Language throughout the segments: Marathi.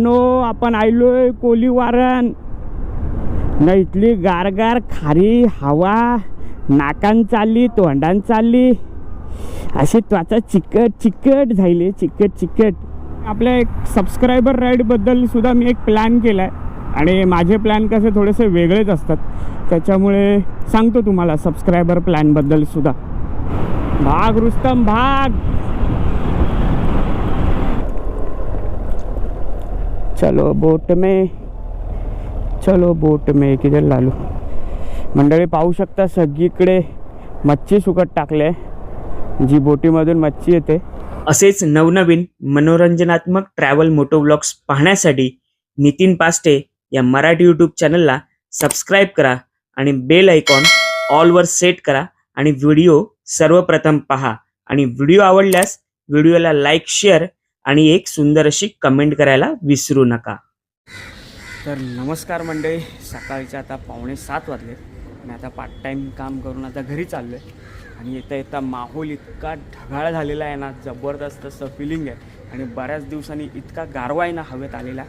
मित्रांनो आपण आलोय कोलीवारण. न इथली गारगार खारी हवा नाकान चालली तोंडान चालली. अशी त्वचा चिकट चिकट झाली चिकट चिकट. आपल्या एक सबस्क्रायबर राईडबद्दल सुद्धा मी एक प्लॅन केला आहे आणि माझे प्लॅन कसे थोडेसे वेगळेच असतात. त्याच्यामुळे सांगतो तुम्हाला सबस्क्रायबर प्लॅनबद्दल सुद्धा. भाग रुस्तम भाग. चलो बोट में चलो बोट में किधर लालू? मंडळी पाहू शकता सगळीकडे मच्छी सुकट टाकले. जी बोटीमधून मच्छी येते. असेच नवनवीन मनोरंजनात्मक ट्रॅव्हल मोटो ब्लॉग्स पाहण्यासाठी नितीन पास्टे या मराठी यूट्यूब चॅनलला सबस्क्राईब करा आणि बेल आयकॉन ऑलवर सेट करा आणि व्हिडिओ सर्वप्रथम पहा. आणि व्हिडिओ आवडल्यास व्हिडिओला लाईक शेअर आणि एक सुंदर अशी कमेंट करायला विसरू नका. तर नमस्कार मंडळी सकाळचे आता पावणे सात वाजले. आणि आता पार्ट टाईम काम करून आता घरी चाललो आहे आणि येता येता माहोल इतका ढगाळ झालेला आहे ना जबरदस्त असं फिलिंग आहे. आणि बऱ्याच दिवसांनी इतका गारवा आहे ना हवेत आलेला.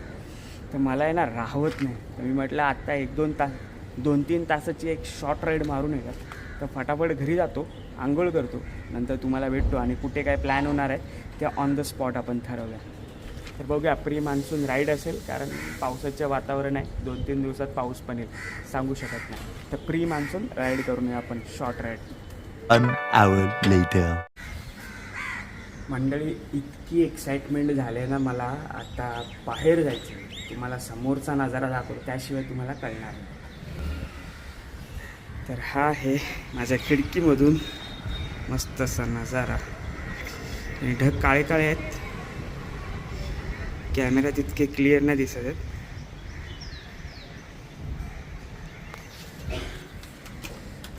तर मला आहे ना राहवत नाही. तर मी म्हटलं आत्ता एक दोन तास दोन तीन तासाची एक शॉर्ट राईड मारून येतात तर फटाफट घरी जातो आंघोळ करतो. नंतर तुम्हाला भेटतो. आणि कुठे काय प्लॅन होणार आहे ते ऑन द स्पॉट आपण ठरवूया तर बघूया प्री मान्सून राईड असेल कारण पावसाचं वातावरण आहे. दोन तीन दिवसात पाऊस पण येईल. सांगू शकत नाही. तर प्री मान्सून राईड करून येऊ आपण शॉर्ट राईड. मंडळी इतकी एक्साइटमेंट झाली ना मला. आता बाहेर जायचं तुम्हाला समोरचा नजारा दाखवतो त्याशिवाय तुम्हाला कळणार नाही. तर हा आहे माझ्या खिडकीमधून मस्त असा नजारा. आणि ढग काळे काळे आहेत. कॅमेरा तितके क्लिअर नाही दिसत आहेत.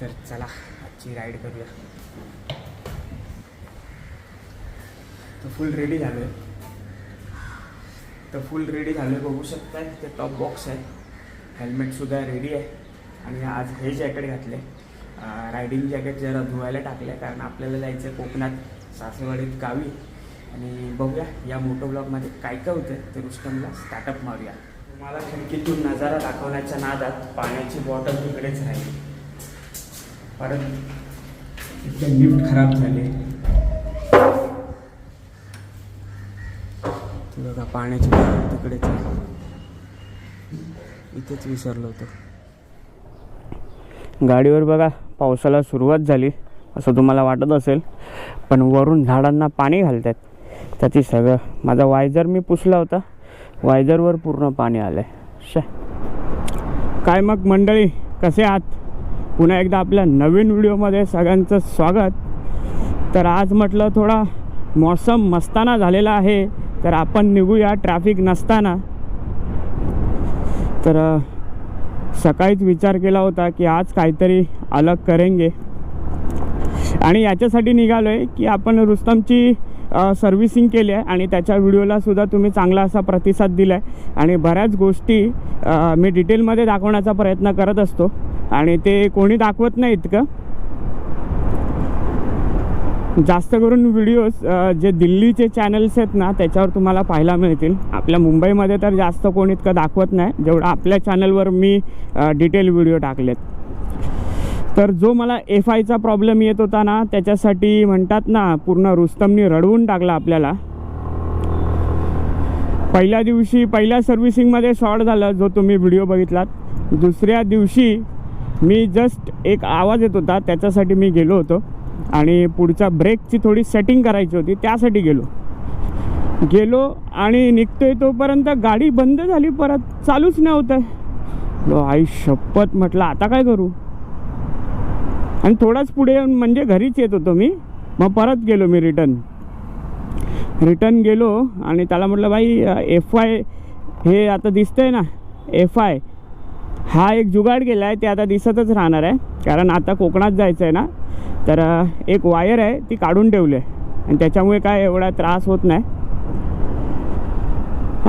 तर चला आजची राईड करूया. तर फुल रेडी झालो आहे तर फुल रेडी झालो आहे बघू शकताय ते टॉप बॉक्स आहे. हेल्मेटसुद्धा रेडी आहे. आणि आज हे जॅकेट घातले रायडिंग जॅकेट जरा धुवायला टाकलं आहे कारण आपल्याला जायचं आहे कोकणात. सासेवाडीत गावी. आणि बघूया या मोटो ब्लॉगमध्ये काय काय होतं ते रुस्तमला स्टार्टअप मारूया. तुम्हाला खिडकीतून नजारा दाखवण्याच्या नादात पाण्याची बॉटल तिकडेच राहिली. परत इथे लिफ्ट खराब झाले. बघा पाण्याची बॉटल तिकडेच आहे. इथेच विसरलो होतो. गाडीवर बघा पावसाला सुरुवात झाली. असं तुम्हाला वाटत असेल. पण वरून झाडांना पाणी घालतात. त्याची सगळं माझा वायझर मी पुसला होता. वायझरवर पूर्ण पाणी आलं आहे काय मग मंडळी कसे आहात? पुन्हा एकदा आपल्या नवीन व्हिडिओमध्ये सगळ्यांचं स्वागत. तर आज म्हटलं थोडा मौसम मस्ताना झालेला आहे तर आपण निघूया ट्रॅफिक नसताना. तर सकाळीच विचार केला होता की आज काहीतरी अलग करेंगे. आणि याच्यासाठी निघालो आहे की आपण रुस्तमची सर्व्हिसिंग केली आहे आणि त्याच्या व्हिडिओलासुद्धा तुम्ही चांगला असा प्रतिसाद दिला आहे आणि बऱ्याच गोष्टी मी डिटेलमध्ये दाखवण्याचा प्रयत्न करत असतो. आणि ते कोणी दाखवत नाही इतकं. जास्त करून व्हिडिओज जे दिल्लीचे चॅनल्स आहेत ना त्याच्यावर तुम्हाला पाहायला मिळतील. आपल्या मुंबईमध्ये तर जास्त कोण इतकं दाखवत नाही. जेवढं आपल्या चॅनलवर मी डिटेल व्हिडिओ टाकलेत. तर जो मला एफ आयचा प्रॉब्लेम येत होता ना त्याच्यासाठी म्हणतात ना पूर्ण रुस्तमनी रडवून टाकला आपल्याला. पहिल्या दिवशी पहिल्या सर्व्हिसिंगमध्ये शॉर्ट झालं जो तुम्ही व्हिडिओ बघितलात. दुसऱ्या दिवशी मी जस्ट एक आवाज येत होता त्याच्यासाठी मी गेलो होतो. आणि पुढच्या ब्रेकची थोडी सेटिंग करायची होती त्यासाठी गेलो. गेलो आणि निघतोय तोपर्यंत गाडी बंद झाली परत चालूच नाही होत आहे आई शपथ म्हटलं आता काय करू? आणि थोडाच पुढे येऊन म्हणजे घरीच येत होतो मी. मग परत गेलो मी रिटर्न. रिटर्न गेलो आणि त्याला म्हटलं बाई एफ आय हे आता दिसतंय ना एफ आय हा एक जुगाड गेला आहे ते आता दिसतच राहणार आहे. कारण आता कोकणात जायचं आहे ना तर एक वायर आहे ती काढून ठेवली आहे. आणि त्याच्यामुळे काय एवढा त्रास होत नाही.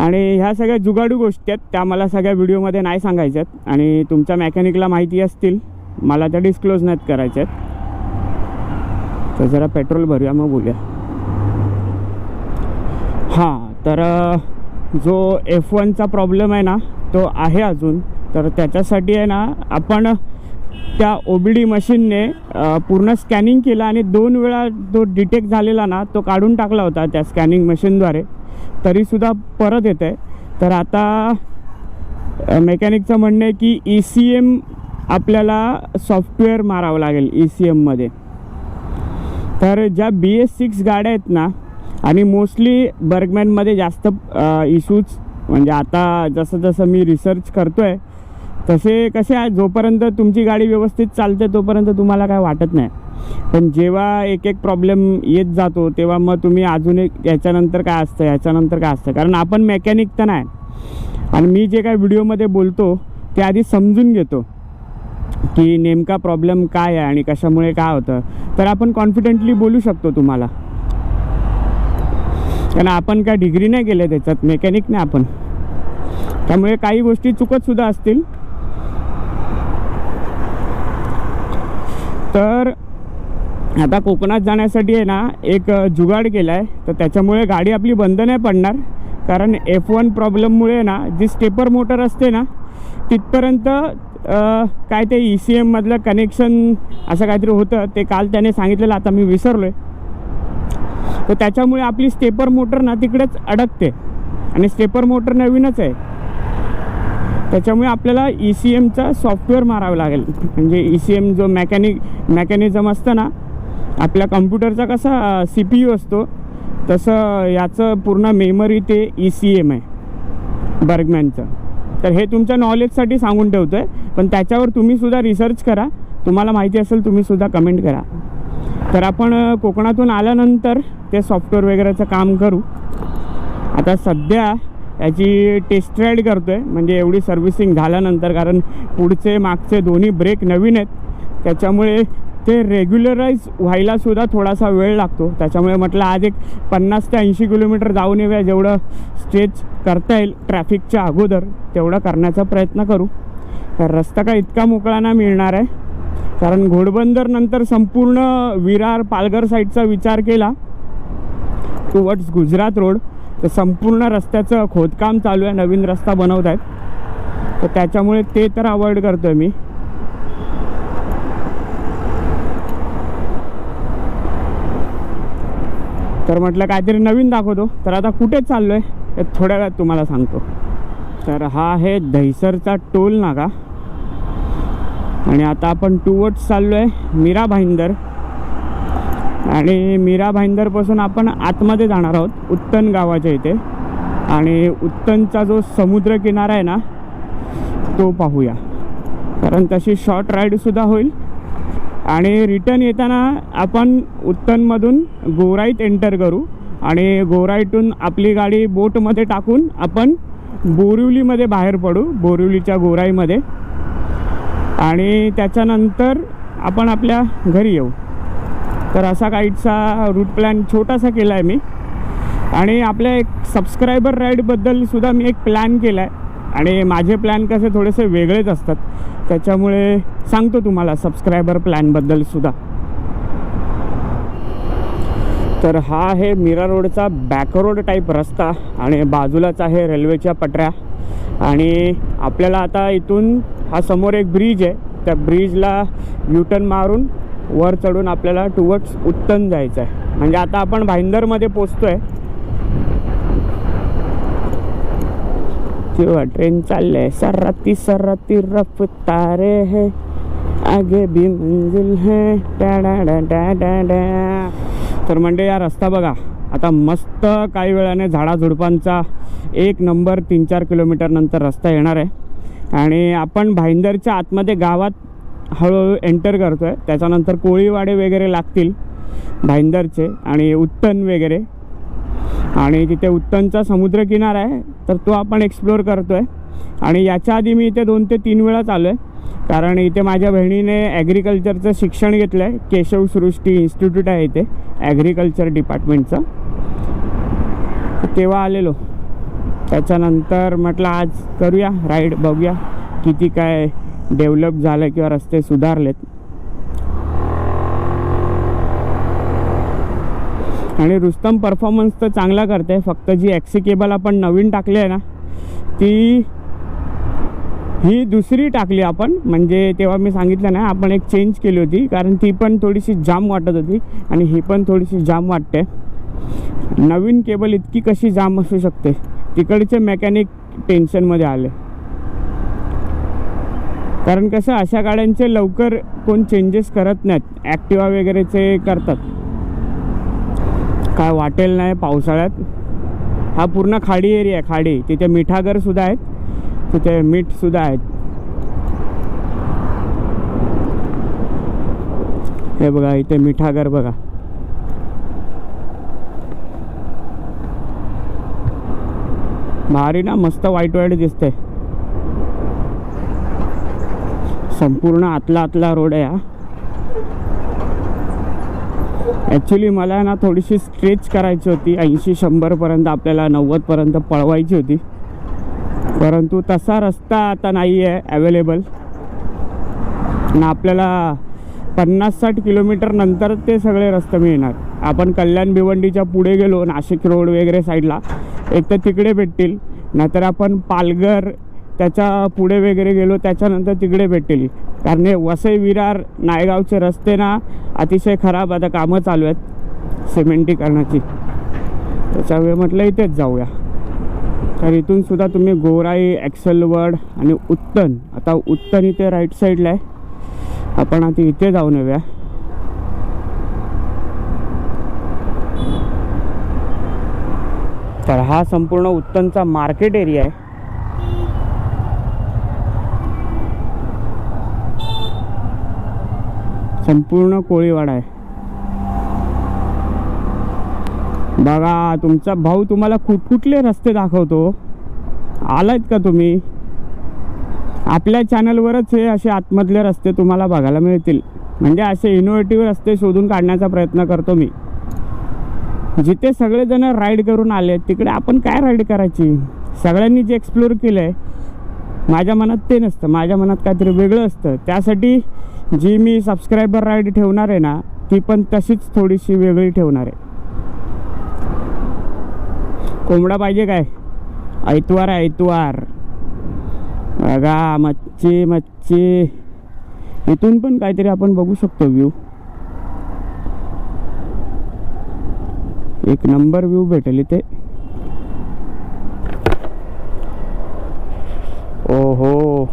आणि ह्या सगळ्या जुगाडू गोष्टी आहेत त्या मला सगळ्या व्हिडिओमध्ये नाही सांगायच्यात. आणि तुमच्या मेकॅनिकला माहिती असतील. मला त्या डिस्क्लोज नाहीत करायच्यात तर जरा पेट्रोल भरूया मग बोलूया. हां तर जो एफ वनचा प्रॉब्लेम आहे ना तो आहे अजून. तर त्याच्यासाठी आहे ना आपण त्या ओ बी डी मशीनने पूर्ण स्कॅनिंग केलं आणि दोन वेळा जो डिटेक्ट झालेला ना तो काढून टाकला होता त्या स्कॅनिंग मशीनद्वारे. तरीसुद्धा परत येते आहे तर आता मेकॅनिकचं म्हणणं आहे की ई सी एम आपल्याला सॉफ्टवेअर मारावं लागेल ई सी एममध्ये तर ज्या बी एस सिक्स गाड्या आहेत ना आणि मोस्टली बर्गमॅनमध्ये जास्त इशूज म्हणजे आता जसं जसं मी रिसर्च करतो आहे तसे कसे आहे जोपर्यंत तुमची गाडी व्यवस्थित चालते तोपर्यंत तुम्हाला काय वाटत नाही. पण जेव्हा एक एक प्रॉब्लेम येत जातो तेव्हा मग तुम्ही अजून एक याच्यानंतर काय असतं? याच्यानंतर काय असतं? कारण आपण मेकॅनिक तर नाही. आणि मी जे काय व्हिडिओमध्ये बोलतो ते आधी समजून घेतो. की नेमका प्रॉब्लेम काय आहे आणि कशामुळे काय होतं? तर आपण कॉन्फिडेंटली बोलू शकतो तुम्हाला. कारण आपण काय डिग्री नाही केल्या त्याच्यात मेकॅनिक नाही आपण. त्यामुळे काही गोष्टी चुकत सुद्धा असतील. तर आता कोकणात जाण्यासाठी आहे ना एक जुगाड केला आहे तर त्याच्यामुळे गाडी आपली बंद नाही पडणार. कारण एफ वन प्रॉब्लेममुळे ना जी स्टेपर मोटर असते ना तिथपर्यंत काय ते ई सी एममधलं कनेक्शन असं काहीतरी होतं ते काल त्याने सांगितलेलं आता मी विसरलो आहे तर त्याच्यामुळे आपली स्टेपर मोटर ना तिकडेच अडकते. आणि स्टेपर मोटर नवीनच आहे. त्याच्यामुळे आपल्याला ई सी एमचा सॉफ्टवेअर मारावं लागेल. म्हणजे ई सी एम जो मेकॅनिक मेकॅनिझम असतं ना आपल्या कम्प्युटरचा कसा सी पी यू असतो तसं याचं पूर्ण मेमरी ते ई सी एम आहे बर्गमॅनचं तर हे तुमच्या नॉलेजसाठी सांगून ठेवतो आहे पण त्याच्यावर तुम्हीसुद्धा रिसर्च करा. तुम्हाला माहिती असेल तुम्हीसुद्धा कमेंट करा. तर आपण कोकणातून आल्यानंतर ते सॉफ्टवेअर वगैरेचं काम करू. आता सध्या याची टेस्ट राईड करतो आहे म्हणजे एवढी सर्व्हिसिंग झाल्यानंतर कारण पुढचे मागचे दोन्ही ब्रेक नवीन आहेत. त्याच्यामुळे ते रेग्युलराईज व्हायला सुद्धा थोडासा वेळ लागतो. त्याच्यामुळे म्हटलं आज एक पन्नास ते ऐंशी किलोमीटर जाऊन येऊया जेवढं स्ट्रेच करता येईल ट्रॅफिकच्या अगोदर तेवढं करण्याचा प्रयत्न करू. तर रस्ता काय इतका मोकळा ना मिळणार आहे. कारण घोडबंदर नंतर संपूर्ण विरार पालघर साईडचा विचार केला टुवर्ड्स गुजरात रोड तर संपूर्ण रस्त्याचं खोदकाम चालू आहे नवीन रस्ता बनवत आहेत तर त्याच्यामुळे ते तर अवॉइड करतो आहे मी. तर म्हटलं काहीतरी नवीन दाखवतो. तर आता कुठे चाललो आहे हे थोड्या वेळात तुम्हाला सांगतो. तर हा आहे दहिसरचा टोल नाका. आणि आता आपण टुवर्ड्स चाललो आहे मीरा भाईंदर. आणि मीरा भाईंदरपासून आपण आतमध्ये जाणार आहोत उत्तन गावाच्या इथे. आणि उत्तनचा जो समुद्रकिनारा आहे ना तो पाहूया. कारण तशी शॉर्ट राईडसुद्धा होईल. आणि रिटर्न येताना आपण उत्तनमधून गोराईत एंटर करू आणि गोराईतून आपली गाडी बोटमध्ये टाकून आपण बोरिवलीमध्ये बाहेर पडू बोरिवलीच्या गोराईमध्ये आणि त्याच्यानंतर आपण आपल्या घरी येऊ. तर असा काहीचा रूट प्लॅन छोटासा केला आहे मी. आणि आपल्या एक सबस्क्रायबर राईडबद्दलसुद्धा मी एक प्लॅन केला आहे आणि माझे प्लॅन कसे थोडेसे वेगळेच असतात. त्याच्यामुळे सांगतो तुम्हाला सबस्क्रायबर प्लॅनबद्दल सुद्धा. तर हा आहे मीरा रोडचा बॅक रोड टाईप रस्ता आणि बाजूलाच आहे रेल्वेच्या पटऱ्या. आणि आपल्याला आता इथून हा समोर एक ब्रिज आहे. त्या ब्रिजला युटर्न मारून वर चढून आपल्याला टुवर्ड्स उत्तन जायचं आहे म्हणजे आता आपण भाईंदरमध्ये पोचतो आहे किंवा ट्रेन चालले सर्राती सर्राती रफ्तारे है. आगे भी मंजिल है. डा डा डा डा डा डा. तर म्हणजे या रस्ता बघा. आता मस्त काही वेळाने झाडाझुडपांचा एक नंबर तीन चार किलोमीटर नंतर रस्ता येणार आहे. आणि आपण भाईंदरच्या आतमध्ये गावात हळूहळू एंटर करतो आहे त्याच्यानंतर कोळीवाडे वगैरे लागतील भाईंदरचे आणि उत्तन वगैरे. आणि तिथे उत्तनचा समुद्रकिनारा आहे तर तो आपण एक्सप्लोअर करतो आहे आणि याच्या आधी मी इथे दोन ते तीन वेळा आलो आहे कारण इथे माझ्या बहिणीने ॲग्रिकल्चरचं शिक्षण घेतलं आहे केशव सृष्टी इन्स्टिट्यूट आहे इथे ॲग्रिकल्चर डिपार्टमेंटचं तेव्हा आलेलो. त्याच्यानंतर म्हटलं आज करूया राईड बघूया किती काय डेव्हलप झालं किंवा रस्ते सुधारलेत. आणि रुस्तम परफॉर्मन्स तर चांगला करते. फक्त जी ॲक्सी केबल आपण नवीन टाकली आहे ना ती ही दुसरी टाकली आपण. म्हणजे तेव्हा मी सांगितलं ना आपण एक चेंज केली होती कारण ती पण थोडीशी जाम वाटत होती आणि ही पण थोडीशी जाम वाटते. नवीन केबल इतकी कशी जाम असू शकते? तिकडचे मेकॅनिक टेन्शनमध्ये आले. कारण कसं अशा गाड्यांचे लवकर कोण चेंजेस करत नाहीत. ॲक्टिवा वगैरेचे करतात. काय वाटेल नाही पावसाळ्यात. हा पूर्ण खाडी एरिया आहे खाडी. तिथे मिठागरसुद्धा आहेत. तिथे मीठसुद्धा आहेत. हे बघा इथे मिठागर बघा. भारी ना मस्त वाईट वाईट दिसतंय. संपूर्ण आतला आतला रोड आहे हा. ॲक्च्युली मला ना थोडीशी स्ट्रेच करायची होती. ऐंशी शंभरपर्यंत आपल्याला नव्वदपर्यंत पळवायची होती. परंतु तसा रस्ता आता नाही आहे अवेलेबल आणि आपल्याला पन्नास साठ किलोमीटर नंतर ते सगळे रस्ते मिळणार. आपण कल्याण भिवंडीच्या पुढे गेलो नाशिक रोड वगैरे साईडला एक तर तिकडे भेटतील. नाहीतर आपण पालघर त्याच्या पुढे वगैरे गेलो त्याच्यानंतर तिकडे भेटेल. कारण हे वसई विरार नायगावचे रस्ते ना अतिशय खराब आता कामं चालू आहेत सिमेंटीकरणाची. त्याच्यामुळे म्हटलं इथेच जाऊया. तर इथून सुद्धा तुम्ही गोराई ॲक्सलवर्ड आणि उत्तन आता उत्तन इथे राईट साईडला आहे. आपण आता इथे जाऊन येऊया. तर हा संपूर्ण उत्तनचा मार्केट एरिया आहे. संपूर्ण कोळीवाडा आहे. बघा तुमचा भाऊ तुम्हाला कुठकुठले रस्ते दाखवतो? आलायत का तुम्ही? आपल्या चॅनलवरच हे असे आतमधले रस्ते तुम्हाला बघायला मिळतील. म्हणजे असे इनोव्हेटिव्ह रस्ते शोधून काढण्याचा प्रयत्न करतो मी. जिथे सगळेजण राईड करून आले तिकडे आपण काय राईड करायची? सगळ्यांनी जे एक्सप्लोर केलं आहे माझ्या मनात ते नसतं. माझ्या मनात काहीतरी वेगळं असतं. त्यासाठी जी मी सबस्क्रायबर राईड ठेवणार आहे ना ती पण तशीच थोडीशी वेगळी ठेवणार आहे. कोंबडा पाहिजे काय? ऐतवार आहे ऐतवार. बघा मच्छी मच्छी. इथून पण काहीतरी आपण बघू शकतो व्ह्यू एक नंबर व्ह्यू भेटेल इथे. ओहो.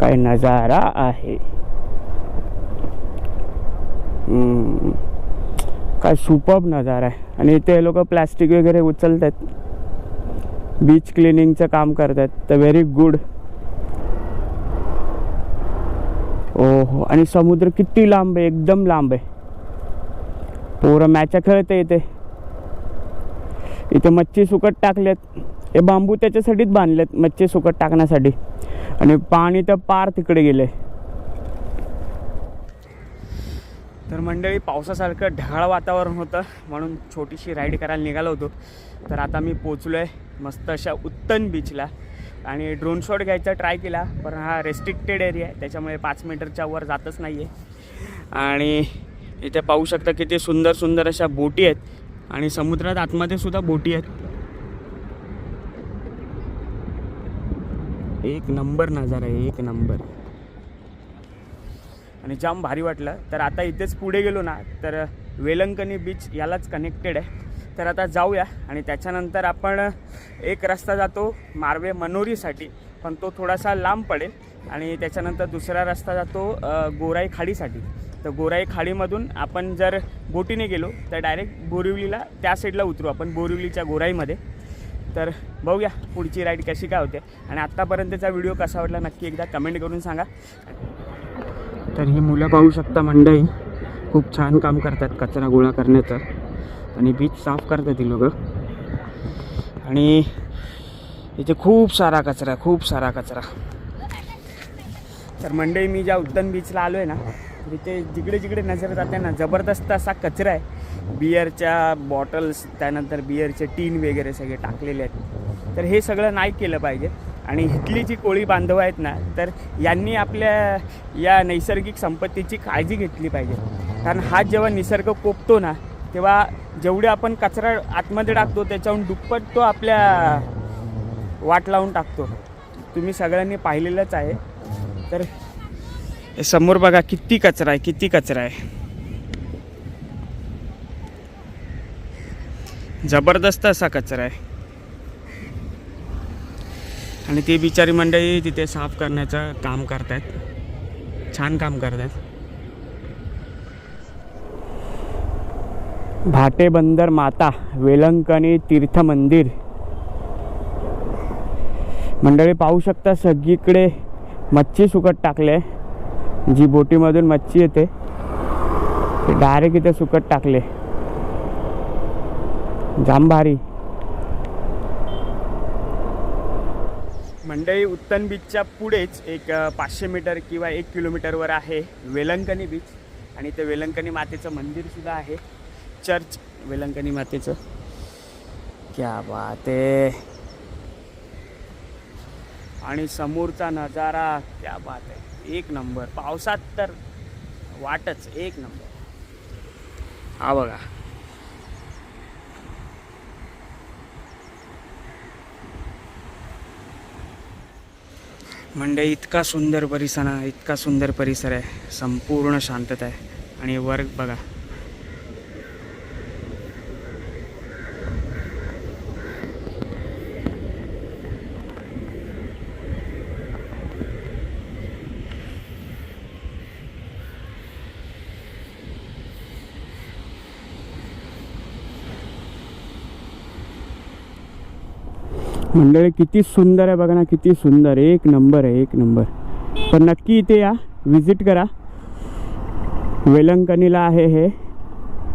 काय नजारा आहे. काय सुपब नजारा आहे. आणि इथे लोक प्लॅस्टिक वगैरे उचलत आहेत बीच क्लिनिंगचं काम करतात. तर व्हेरी गुड ओहो. आणि समुद्र किती लांब आहे. एकदम लांब आहे. पोरं मॅचा खेळते इथे. इथे मच्छी सुकट टाकलेत. हे बांबू त्याच्यासाठीच बांधलेत मच्छी सुकट टाकण्यासाठी. आणि पाणी तर पार तिकडे गेले तर मंडळी पावसासारखं ढगाळ वातावरण होतं म्हणून छोटीशी राईड करायला निघालो होतो. तर आता मी पोचलो आहे मस्त अशा उत्तन बीचला आणि ड्रोन शॉट घ्यायचा ट्राय केला पण हा रेस्ट्रिक्टेड एरिया आहे त्याच्यामुळे पाच मीटरच्या वर जातच नाही आहे आणि इथे पाहू शकता किती सुंदर सुंदर अशा बोटी आहेत. आणि समुद्रात आतमध्ये सुद्धा बोटी आहेत. एक नंबर नजारा आहे एक नंबर. आणि जाम भारी वाटलं. तर आता इथेच पुढे गेलो ना तर वेलंकनी बीच यालाच कनेक्टेड आहे. तर आता जाऊया आणि त्याच्यानंतर आपण एक रस्ता जातो मार्वे मनोरीसाठी पण तो थोडासा लांब पडेल. आणि त्याच्यानंतर दुसरा रस्ता जातो गोराई खाडीसाठी. तर गोराई खाडीमधून आपण जर बोटीने गेलो तर डायरेक्ट बोरिवलीला त्या साईडला उतरू आपण बोरिवलीच्या गोराईमध्ये. तर बघूया पुढची राईड कशी काय होते. आणि आत्तापर्यंतचा व्हिडिओ कसा वाटला नक्की एकदा कमेंट करून सांगा. तर ही मुलं पाहू शकता मंडई खूप छान काम करतात कचरा गोळा करण्याचं. आणि बीच साफ करतात ही लोक. आणि इथे खूप सारा कचरा खूप सारा कचरा. तर मंडई मी ज्या उद्दन बीचला आलो आहे ना इथे जिकडे जिकडे नजर जाते ना जबरदस्त असा कचरा आहे. बियरच्या बॉटल्स त्यानंतर बियरचे टीन वगैरे सगळे टाकलेले आहेत. तर हे सगळं नाही केलं पाहिजे. आणि इथली जी कोळी बांधव आहेत ना तर यांनी आपल्या या नैसर्गिक संपत्तीची काळजी घेतली पाहिजे. कारण हा जेव्हा निसर्ग कोपतो ना तेव्हा जेवढे आपण कचरा आतमध्ये टाकतो त्याच्याहून दुप्पट तो आपल्या वाट लावून टाकतो. तुम्ही सगळ्यांनी पाहिलेलंच आहे. तर समोर बघा किती कचरा आहे किती कचरा आहे. जबरदस्त असा कचरा आहे. आणि ती बिचारी मंडळी तिथे साफ करण्याचं काम करतायत. छान काम करतायत. भाटे बंदर माता वेलंकणी तीर्थ मंदिर मंडळी पाहू शकता सगळीकडे मच्छी सुकट टाकले. जी बोटीमधून मच्छी येते ते डायरेक्ट इथे सुकत टाकले. जाम भारी. मंडई उत्तन बीचच्या पुढेच एक पाचशे मीटर किंवा एक किलोमीटरवर आहे वेलंकणी बीच आणि ते वेलंकणी मातेचं मंदिरसुद्धा आहे. चर्च वेलंकणी मातेचं. क्या बात आहे आणि समोरचा नजारा क्या बात आहे एक नंबर. पावसात तर वाटच एक नंबर. हा बघा. म्हणजे इतका सुंदर परिसर आहे इतका सुंदर परिसर आहे. संपूर्ण शांतता आहे. आणि वर्ग बघा. मंडळी किती सुंदर आहे बघा ना किती सुंदर. एक नंबर आहे एक नंबर. पण नक्की इथे या व्हिजिट करा. वेलंकणीला आहे हे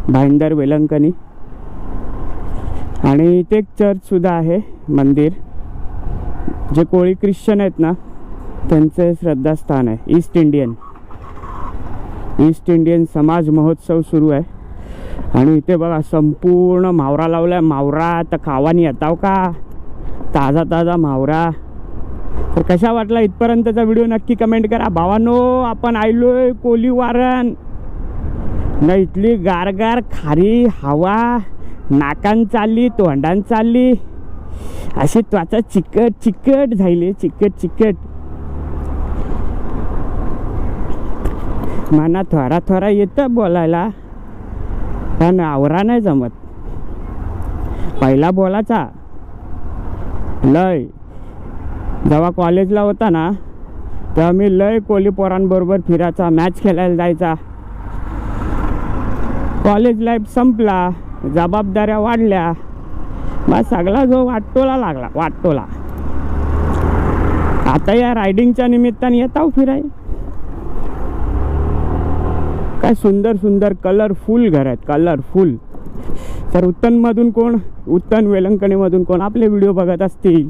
भाईंदर वेलंकणी. आणि इथे एक चर्चसुद्धा आहे मंदिर. जे कोळी ख्रिश्चन आहेत ना त्यांचं श्रद्धास्थान आहे ईस्ट इंडियन ईस्ट इंडियन समाज महोत्सव सुरू आहे. आणि इथे बघा संपूर्ण मावरा लावला आहे मावरा तर खावानी येताव का? ताजा ताजा मावरा. तर कशा वाटला इथपर्यंतचा व्हिडिओ नक्की कमेंट करा. भावानो आपण आयलोय कोली वारण. न इथली गारगार खारी हवा नाकान चालली तोंडान चालली. अशी त्वचा चिकट चिकट झाली चिकट चिकट. मना थोरा थोरा येतं बोलायला पण आवरा नाही जमत. पहिला बोलाचा. लय. जेव्हा कॉलेजला होता ना तेव्हा मी लय कोली पोरांबरोबर फिरायचा मॅच खेळायला जायचा. कॉलेज लाईफ संपला जबाबदाऱ्या वाढल्या. मग सगळा जो वाटतोला लागला वाटतोला. आता या रायडिंगच्या निमित्ताने येताव फिराय. काय सुंदर सुंदर कलरफुल घर आहेत कलरफुल तर उत्तनमधून कोण? उत्तन वेलंकणीमधून कोण? आपले व्हिडिओ बघत असतील.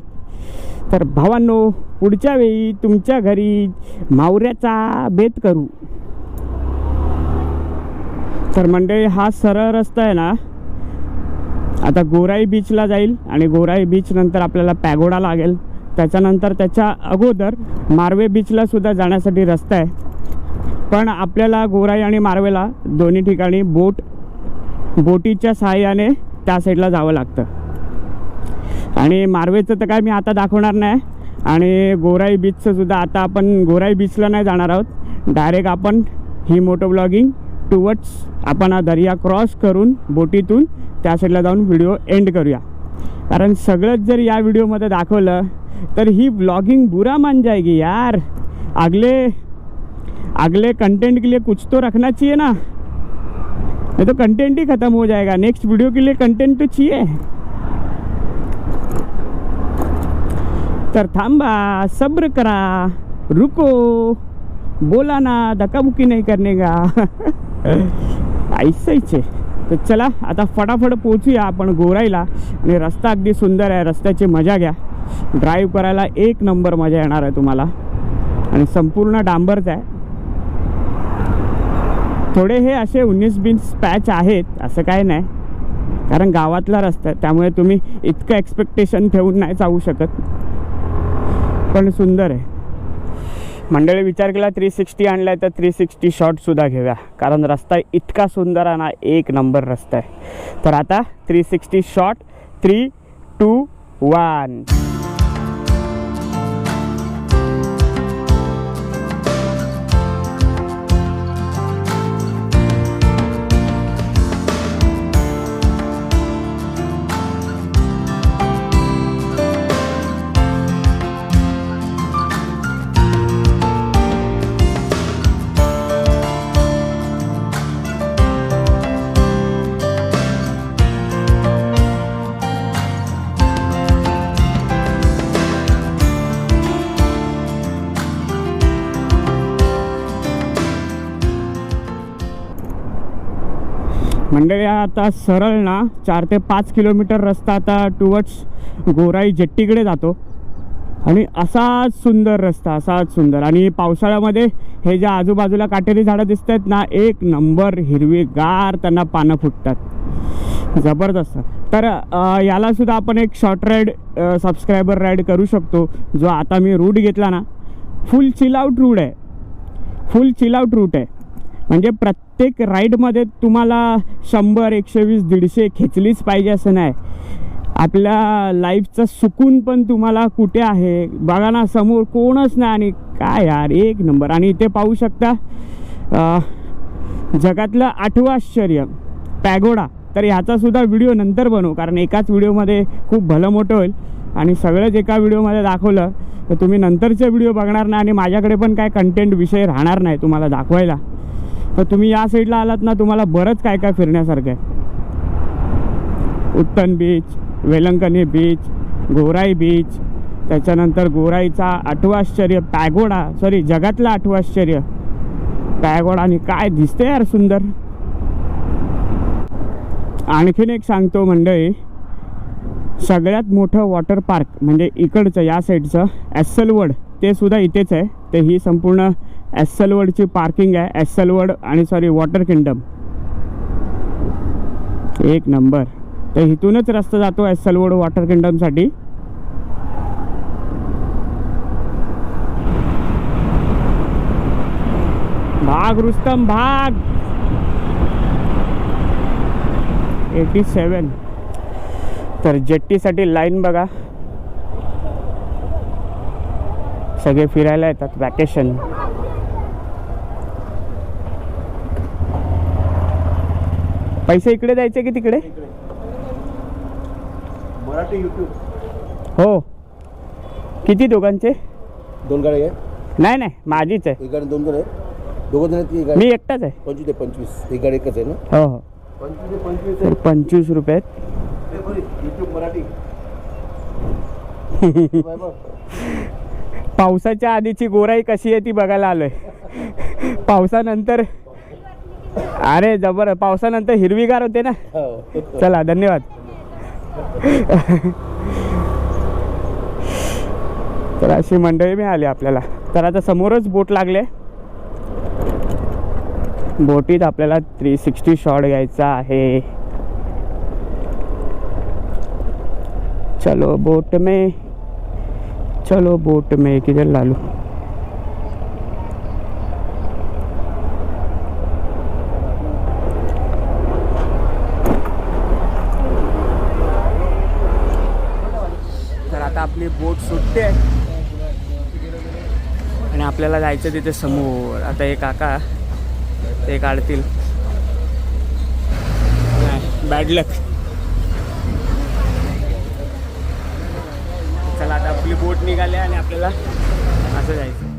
तर भावांनो पुढच्या वेळी तुमच्या घरी मावऱ्याचा बेत करू. तर मंडळी हा सरळ रस्ता आहे ना? आता गोराई बीचला जाईल आणि गोराई बीच नंतर आपल्याला पॅगोडा लागेल. त्याच्यानंतर त्याच्या अगोदर मार्वे बीचला सुद्धा जाण्यासाठी रस्ता आहे. पण आपल्याला गोराई आणि मार्वेला दोन्ही ठिकाणी बोट बोटीच्या सहाय्याने त्या साईडला जावं लागतं. आणि मार्वेचं तर काय मी आता दाखवणार नाही. आणि गोराई बीचचं सुद्धा आता आपण गोराई बीचला नाही जाणार आहोत. डायरेक्ट आपण ही मोटो ब्लॉगिंग टुवर्ड्स आपण हा दर्या क्रॉस करून बोटीतून त्या साईडला जाऊन व्हिडिओ एंड करूया. कारण सगळंच जर या व्हिडिओमध्ये दाखवलं तर ही ब्लॉगिंग बुरा मान जाएगी यार. अगले अगले कंटेंट के लिए कुछ तो रखना चाहिए ना. नहीं तो कंटेंट ही खत्म हो जाएगा। नेक्स्ट वीडियो के लिए कंटेंट तो चाहिए। तर थांबा सब्र करा रुको। बोला ना धक्काबुक्की नाही करने का। ऐसायचे तर चला आता फटाफट पोचूया आपण गोराईला। आणि रस्ता अगदी सुंदर आहे रस्त्याची मजा घ्या. ड्राईव्ह करायला एक नंबर मजा येणार आहे तुम्हाला. आणि संपूर्ण डांबरच आहे. थोडे हे असे उन्नीस बीन्स पॅच आहेत असं काय नाही. कारण गावातला रस्ता आहे त्यामुळे तुम्ही इतकं एक्सपेक्टेशन ठेवून नाही जाऊ शकत. पण सुंदर आहे. मंडळी विचार केला थ्री सिक्स्टी आणलाय तर थ्री सिक्स्टी शॉटसुद्धा घेऊया. कारण रस्ता इतका सुंदर आहे ना एक नंबर रस्ता आहे. तर आता three sixty shot three two one मंडळी आता सरळ ना चार ते पाच किलोमीटर रस्ता आता टुवर्ड्स गोराई जेट्टीकडे जातो. आणि असाच सुंदर रस्ता असाच सुंदर. आणि पावसाळ्यामध्ये हे ज्या आजूबाजूला काटेरी झाडं दिसत आहेत ना एक नंबर हिरवीगार त्यांना पानं फुटतात. जबरदस्त. तर यालासुद्धा आपण एक शॉर्ट राईड सबस्क्रायबर राईड करू शकतो जो आता मी रूट घेतला ना. फुल चिल आउट रूट आहे. फुल चिल आउट रूट आहे. म्हणजे प्रत्येक राईडमध्ये तुम्हाला शंभर एकशे वीस दीडशे खेचलीच पाहिजे असं नाही. आपल्या लाईफचं सुकून पण तुम्हाला कुठे आहे बघा ना समोर कोणच नाही आणि काय यार एक नंबर. आणि इथे पाहू शकता जगातलं आठवं आश्चर्य पॅगोडा. तर ह्याचासुद्धा व्हिडिओ नंतर बनवू कारण एकाच व्हिडिओमध्ये खूप भलं मोठं होईल. आणि सगळंच एका व्हिडिओमध्ये दाखवलं तर तुम्ही नंतरचे व्हिडिओ बघणार नाही आणि माझ्याकडे पण काय कंटेंट विषय राहणार नाही तुम्हाला दाखवायला. तर तुम्ही या साईडला आलात ना तुम्हाला बरंच काय काय फिरण्यासारखं आहे. Uttan beach Velankanni beach Gorai beach त्याच्यानंतर गोराईचा आठवं आश्चर्य पॅगोडा सॉरी जगातलं आठवं आश्चर्य. पॅगोडा आणि काय दिसते यार सुंदर. आणखीन एक सांगतो मंडळी सगळ्यात मोठं वॉटर पार्क म्हणजे इकडचं या साईडचं ॲसलवड ते सुद्धा इथेच आहे. ते ही संपूर्ण ॲस्सलवडची पार्किंग आहे. ॲसलवड आणि सॉरी वॉटर किंगडम एक नंबर तर इथूनच रस्ता जातो ॲसलवड वॉटर किंगडमसाठी भाग रुस्तम भाग. एटी सेवन तर जेट्टीसाठी लाईन बघा. सगळे फिरायला येतात वॅकेशन पैसे इकडे द्यायचे की तिकडे? मराठी युट्यूब हो. किती दोघांचे? दोन गाडी आहे नाही नाही माझीच आहे. एक गाडी दोन आहे दोघं जण गाडी? मी एकटाच आहे. पंचवीस ते पंचवीस. एक गाडी एकच आहे ना? हो हो. पंचवीस पंचवीस रुपये आहेत. युट्यूब मराठी. पावसाच्या आधीची गोराई कशी आहे ती बघायला आलोय. पावसानंतर अरे जबर पावसानंतर हिरवीगार होते ना. हो. चला धन्यवाद. तर अशी मंडळी मिळाली आपल्याला. तर आता समोरच बोट लागले. बोटीत आपल्याला थ्री सिक्स्टी शॉट घ्यायचा आहे. चलो बोट में चलो बोट में किधर लालू? तर आता आपली बोट सुटते आणि आपल्याला जायचं तिथे समोर. आता हे काका ते काढतील. बॅड लक चला आता आपली बोट निघाली आणि आपल्याला असं जायचं.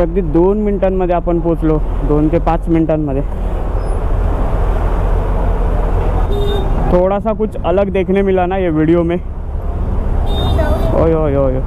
तर अगदी दोन मिनटांमध्ये आपण पोचलो दोन ते पाच मिनटांमध्ये. थोड़ा सा कुछ अलग देखने मिला ना ये वीडियो में. ओयो ओयो ओयो.